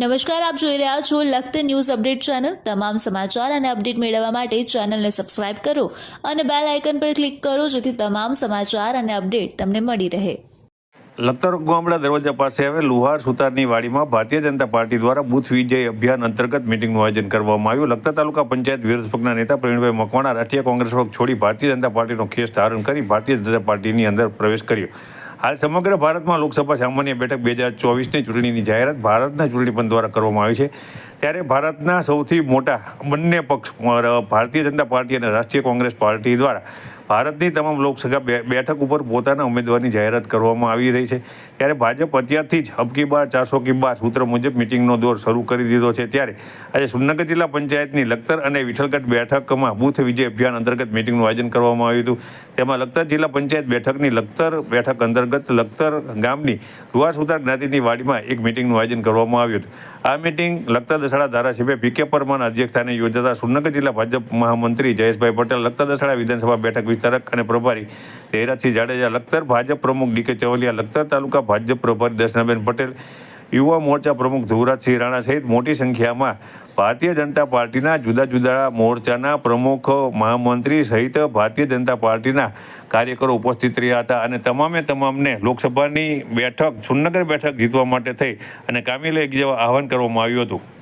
નમસ્કાર, આપ જોઈ રહ્યા છો લખત ન્યૂઝ અપડેટ ચેનલ. તમામ સમાચાર અને અપડેટ મેળવવા માટે ચેનલને સબસ્ક્રાઇબ કરો અને બેલ આઇકન પર ક્લિક કરો જેથી તમામ સમાચાર અને અપડેટ તમને મળી રહે. લખતર ગામડા દરવાજા પાસે હવે લુહાર સુતારની વાડીમાં ભારતીય જનતા પાર્ટી દ્વારા બુથ વિજય અભિયાન અંતર્ગત મિટિંગનું આયોજન કરવામાં આવ્યું. લખતર તાલુકા પંચાયત વિરોધ પક્ષના નેતા પ્રવીણભાઈ મકવાણા, રાષ્ટ્રીય કોંગ્રેસ પક્ષ છોડી ભારતીય જનતા પાર્ટીનો ખેસ ધારણ કરી ભારતીય જનતા પાર્ટીની અંદર પ્રવેશ કર્યો. હાલ સમગ્ર ભારતમાં લોકસભા સામાન્ય બેઠક બે હજાર ચોવીસની ચૂંટણીની જાહેરાત ભારતના ચૂંટણી દ્વારા કરવામાં આવી છે. ત્યારે ભારતના સૌથી મોટા બંને પક્ષ ભારતીય જનતા પાર્ટી અને રાષ્ટ્રીય કોંગ્રેસ પાર્ટી દ્વારા ભારતની તમામ લોકસભા બેઠક ઉપર પોતાના ઉમેદવારની જાહેરાત કરવામાં આવી રહી છે. ત્યારે ભાજપ અત્યારથી જ હબકી બાર, ચારસો કી બાર સૂત્ર મુજબ મિટિંગનો દોર શરૂ કરી દીધો છે. ત્યારે આજે સુરનગર જિલ્લા પંચાયતની લખતર અને વિઠ્ઠલગઢ બેઠકમાં બૂથ વિજય અભિયાન અંતર્ગત મિટિંગનું આયોજન કરવામાં આવ્યું હતું. તેમાં લખતર જિલ્લા પંચાયત બેઠકની લખતર બેઠક અંતર્ગત લખતર ગામની રૂવા સુધાર જ્ઞાતિની વાડીમાં એક મિટિંગનું આયોજન કરવામાં આવ્યું હતું. આ મિટિંગ લખતર દસાડા ધારાસભ્ય પી કે પરમાના અધ્યક્ષસ્થાને યોજાતા સુરનગર જિલ્લા ભાજપ મહામંત્રી જયેશભાઈ પટેલ લખતર દસાડા વિધાનસભા બેઠક વિસ્તારક અને પ્રભારી જયરાજસિંહ જાડેજા, લખતર ભાજપ પ્રમુખ ડી કે ચવલિયા, લખતર તાલુકા ભાજપ પ્રભારી દર્શનાબેન પટેલ, યુવા મોરચા પ્રમુખ ધુવરાજસિંહ રાણા સહિત મોટી સંખ્યામાં ભારતીય જનતા પાર્ટીના જુદા જુદા મોરચાના પ્રમુખ, મહામંત્રી સહિત ભારતીય જનતા પાર્ટીના કાર્યકરો ઉપસ્થિત રહ્યા હતા અને તમામે તમામને લોકસભાની બેઠક સુરનગર બેઠક જીતવા માટે થઈ અને કામી લઈ જવા આહવાન કરવામાં આવ્યું હતું.